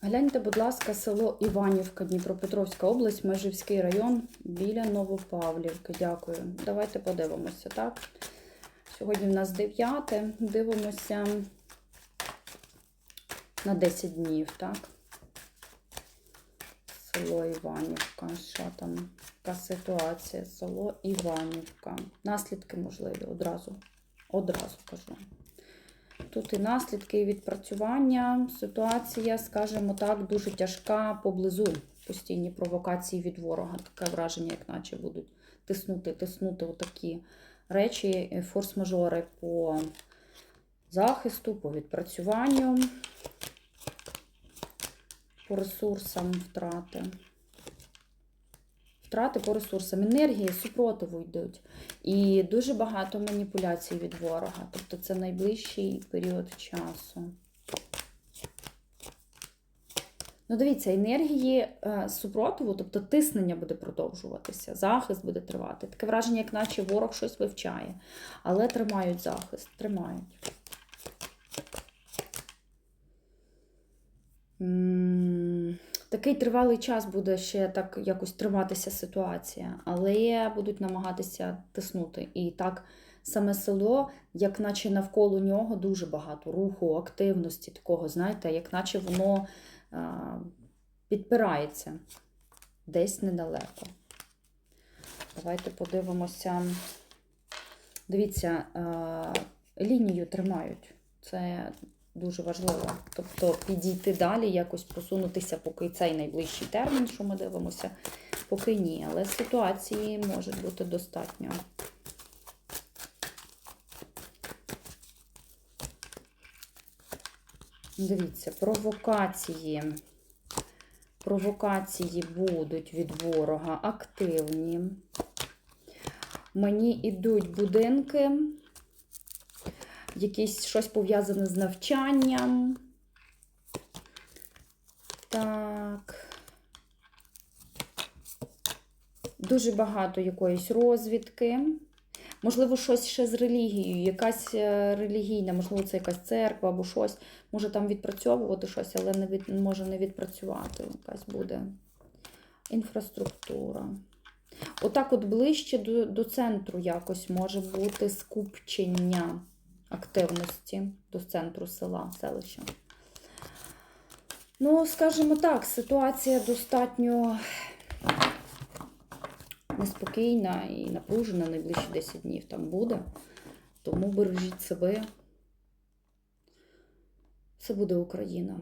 Гляньте, будь ласка, село Іванівка, Дніпропетровська область, Межівський район біля Новопавлівки. Дякую. Давайте подивимося, так? Сьогодні в нас 9. Дивимося на 10 днів, так? Село Іванівка. Що там? Яка ситуація? Село Іванівка. Наслідки можливі одразу. Одразу кажу. Тут і наслідки, і відпрацювання. Ситуація, скажімо так, дуже тяжка поблизу. Постійні провокації від ворога. Таке враження, як наче будуть тиснути, тиснути отакі речі, форс-мажори по захисту, по відпрацюванню, по ресурсам втрати. Втрати по ресурсам, енергії, супротиву йдуть. І дуже багато маніпуляцій від ворога. Тобто це найближчий період часу. Ну, дивіться, енергії е, супротиву, тобто тиснення буде продовжуватися, захист буде тривати. Таке враження, як наче ворог щось вивчає. Але тримають захист, тримають. Такий тривалий час буде ще так якось триматися ситуація, але будуть намагатися тиснути. І так саме село, як наче навколо нього дуже багато руху, активності, такого, знаєте, як наче воно а, підпирається десь недалеко. Давайте подивимося. Дивіться, а, лінію тримають. Це дуже важливо. Тобто підійти далі, якось просунутися, поки цей найближчий термін, що ми дивимося, поки ні. Але ситуації може бути достатньо. Дивіться, провокації. Провокації будуть від ворога активні. Мені йдуть будинки якісь щось пов'язане з навчанням. Так. Дуже багато якоїсь розвідки. Можливо, щось ще з релігією, якась е, релігійна, можливо, це якась церква або щось. Може там відпрацьовувати щось, але не від, може не відпрацювати. Якась буде інфраструктура. Отак, от ближче до, до центру якось може бути скупчення активності до центру села, селища. Ну, скажімо так, ситуація достатньо неспокійна і напружена найближчі 10 днів там буде. Тому бережіть себе. Це буде Україна.